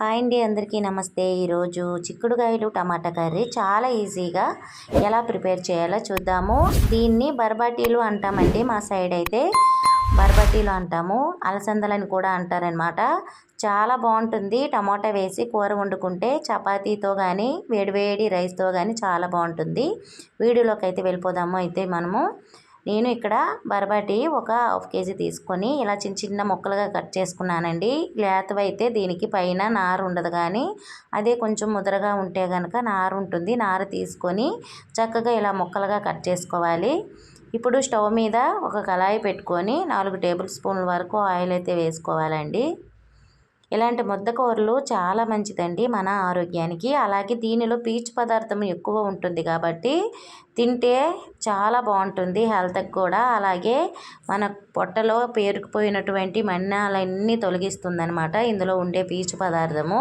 Hi అండి అందరికీ నమస్తే. ఈరోజు చిక్కుడుకాయలు టమాటా కర్రీ చాలా ఈజీగా ఎలా ప్రిపేర్ చేయాలో చూద్దాము. దీన్ని బర్బాటీలు అంటామండి. మా సైడ్ అయితే బర్బాటీలు అంటాము. అలసందలని కూడా అంటారనమాట చాలా బాగుంటుంది. టమాటా వేసి కూర వండుకుంటే చపాతీతో కానీ వేడివేడి రైస్తో కానీ చాలా బాగుంటుంది. వీడియోలోకి అయితే వెళ్ళిపోదాము. అయితే మనము నేను ఇక్కడ బరబాటి ఒక హాఫ్ కేజీ తీసుకొని ఇలా చిన్న చిన్న ముక్కలుగా కట్ చేసుకున్నానండి. లేతవైతే దీనికి పైన నారు ఉండదు కానీ అదే కొంచెం ముదరగా ఉంటే కనుక నారు ఉంటుంది. నారు తీసుకొని చక్కగా ఇలా ముక్కలుగా కట్ చేసుకోవాలి. ఇప్పుడు స్టవ్ మీద ఒక కళాయి పెట్టుకొని నాలుగు టేబుల్ స్పూన్ల వరకు ఆయిల్ అయితే వేసుకోవాలండి. ఇలాంటి ముద్ద కూరలు చాలా మంచిదండి మన ఆరోగ్యానికి. అలాగే దీనిలో పీచు పదార్థం ఎక్కువ ఉంటుంది కాబట్టి తింటే చాలా బాగుంటుంది హెల్త్కి కూడా. అలాగే మన పొట్టలో పేరుకుపోయినటువంటి మన్నాలన్నీ తొలగిస్తుందనమాట ఇందులో ఉండే పీచు పదార్థము.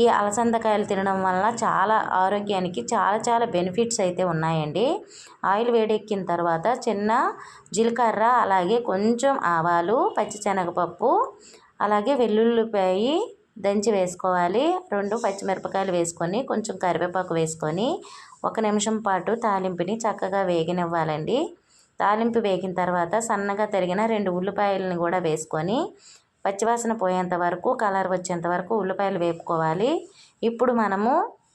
ఈ అలసందకాయలు తినడం వల్ల చాలా ఆరోగ్యానికి చాలా చాలా బెనిఫిట్స్ అయితే ఉన్నాయండి. ఆయిల్ వేడెక్కిన తర్వాత చిన్న జీలకర్ర అలాగే కొంచెం ఆవాలు పచ్చిశనగపప్పు అలాగే వెల్లుల్లిపాయి దంచి వేసుకోవాలి. రెండు పచ్చిమిరపకాయలు వేసుకొని కొంచెం కరివేపాకు వేసుకొని ఒక నిమిషం పాటు తాలింపుని చక్కగా వేగనివ్వాలండి. తాలింపు వేగిన తర్వాత సన్నగా తరిగిన రెండు ఉల్లిపాయలను కూడా వేసుకొని పచ్చివాసన పోయేంత వరకు కలర్ వచ్చేంత వరకు ఉల్లిపాయలు వేపుకోవాలి. ఇప్పుడు మనము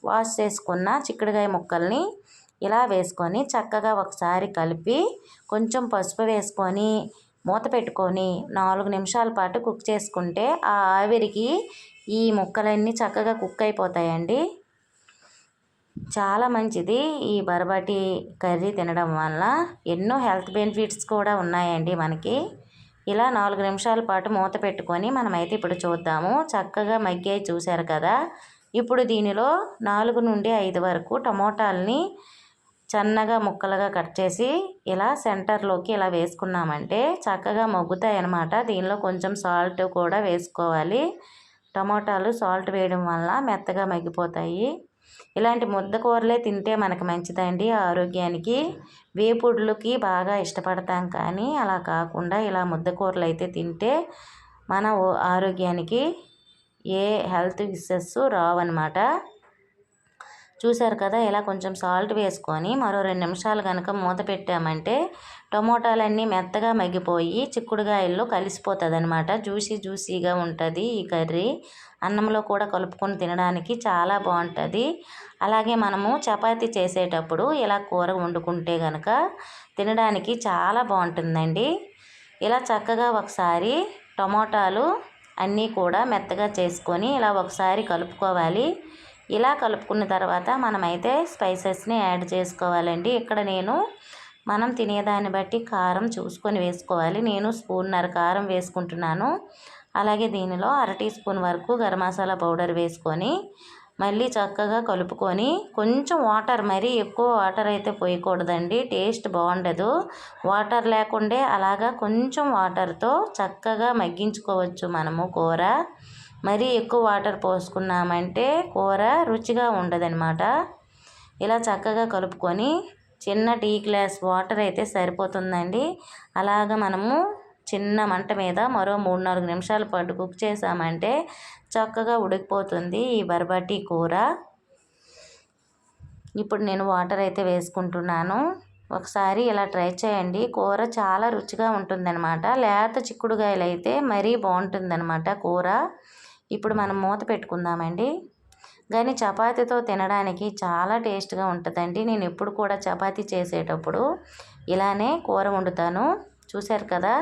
వాష్ చేసుకున్న చిక్కుడుకాయ ముక్కల్ని ఇలా వేసుకొని చక్కగా ఒకసారి కలిపి కొంచెం పసుపు వేసుకొని మూత పెట్టుకొని నాలుగు నిమిషాల పాటు కుక్ చేసుకుంటే ఆ ఆవిరికి ఈ ముక్కలన్నీ చక్కగా కుక్ అయిపోతాయండి. చాలా మంచిది ఈ బరబాటి కర్రీ తినడం వల్ల. ఎన్నో హెల్త్ బెనిఫిట్స్ కూడా ఉన్నాయండి మనకి. ఇలా నాలుగు నిమిషాల పాటు మూత పెట్టుకొని మనమైతే ఇప్పుడు చూద్దాము. చక్కగా మగ్గాయి చూశారు కదా. ఇప్పుడు దీనిలో నాలుగు నుండి ఐదు వరకు టమోటాలని సన్నగా ముక్కలుగా కట్ చేసి ఇలా సెంటర్లోకి ఇలా వేసుకున్నామంటే చక్కగా మగ్గుతాయి అన్నమాట దీనిలో కొంచెం సాల్ట్ కూడా వేసుకోవాలి. టమోటాలు సాల్ట్ వేయడం వల్ల మెత్తగా మగ్గిపోతాయి. ఇలాంటి ముద్ద కూరలే తింటే మనకు మంచిదండి ఆరోగ్యానికి. వేపుడులకి బాగా ఇష్టపడతాం కానీ అలా కాకుండా ఇలా ముద్ద కూరలు అయితే తింటే మన ఆరోగ్యానికి ఏ హెల్త్ ఇష్యూస్ రావన్నమాట. చూసారు కదా ఇలా కొంచెం సాల్ట్ వేసుకొని మరో రెండు నిమిషాలు కనుక మూత పెట్టామంటే టమోటాలన్నీ మెత్తగా మగ్గిపోయి చిక్కుడుగాయల్లో కలిసిపోతుంది అనమాట జ్యూసీ జ్యూసీగా ఉంటుంది ఈ కర్రీ. అన్నంలో కూడా కలుపుకొని తినడానికి చాలా బాగుంటుంది. అలాగే మనము చపాతీ చేసేటప్పుడు ఇలా కూర వండుకుంటే కనుక తినడానికి చాలా బాగుంటుందండి. ఇలా చక్కగా ఒకసారి టమోటాలు అన్నీ కూడా మెత్తగా చేసుకొని ఇలా ఒకసారి కలుపుకోవాలి. ఇలా కలుపుకున్న తర్వాత మనమైతే స్పైసెస్ని యాడ్ చేసుకోవాలండి. ఇక్కడ నేను మనం తినేదాన్ని బట్టి కారం చూసుకొని వేసుకోవాలి. నేను స్పూన్నర కారం వేసుకుంటున్నాను. అలాగే దీనిలో అర టీ స్పూన్ వరకు గరం మసాలా పౌడర్ వేసుకొని మళ్ళీ చక్కగా కలుపుకొని కొంచెం వాటర్ మరీ ఎక్కువ వాటర్ అయితే పోయకూడదండి. టేస్ట్ బాగుండదు. వాటర్ లేకుండే అలాగా కొంచెం వాటర్తో చక్కగా మగ్గించుకోవచ్చు మనము కూర. మరీ ఎక్కువ వాటర్ పోసుకున్నామంటే కూర రుచిగా ఉండదనమాట ఇలా చక్కగా కలుపుకొని చిన్న టీ గ్లాస్ వాటర్ అయితే సరిపోతుందండి. అలాగ మనము చిన్న మంట మీద మరో మూడు నాలుగు నిమిషాల పాటు కుక్ చేసామంటే చక్కగా ఉడికిపోతుంది ఈ బర్బాటీ కూర. ఇప్పుడు నేను వాటర్ అయితే వేసుకుంటున్నాను. ఒకసారి ఇలా ట్రై చేయండి. కూర చాలా రుచిగా ఉంటుందన్నమాట. లేత చిక్కుడుగాయలు అయితే మరీ బాగుంటుందన్నమాట కూర. ఇప్పుడు మనం మూత పెట్టుకుందామండి. కానీ చపాతీతో తినడానికి చాలా టేస్ట్గా ఉంటుందండి. నేను ఎప్పుడు కూడా చపాతీ చేసేటప్పుడు ఇలానే కూర వండుతాను. చూశారు కదా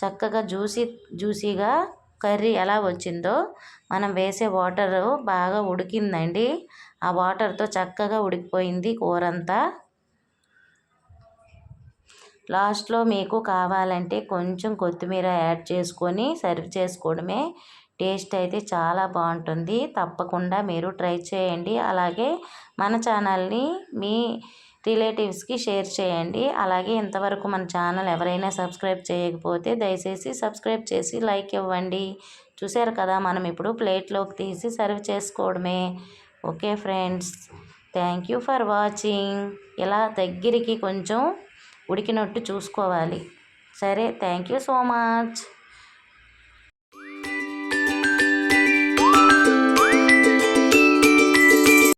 చక్కగా జ్యూసీ జ్యూసీగా కర్రీ ఎలా వచ్చిందో. మనం వేసే వాటర్ బాగా ఉడికిందండి. ఆ వాటర్తో చక్కగా ఉడికిపోయింది కూర అంతా లాస్ట్లో మీకు కావాలంటే కొంచెం కొత్తిమీర యాడ్ చేసుకొని సర్వ్ చేసుకోవడమే టేస్ట్ అయితే చాలా బాగుంటుంది. తప్పకుండా మీరు ట్రై చేయండి. అలాగే మన ఛానల్ని మీ రిలేటివ్స్కి షేర్ చేయండి. అలాగే ఇంతవరకు మన ఛానల్ ఎవరైనా సబ్స్క్రైబ్ చేయకపోతే దయచేసి సబ్స్క్రైబ్ చేసి లైక్ ఇవ్వండి. చూసారు కదా మనం ఇప్పుడు ప్లేట్లోకి తీసి సర్వ్ చేసుకోవడమే. Okay friends thank you for watching. ఇలా దగ్గరికి కొంచెం ఉడికినట్టు చూసుకోవాలి. సరే థ్యాంక్ యూ సో మచ్.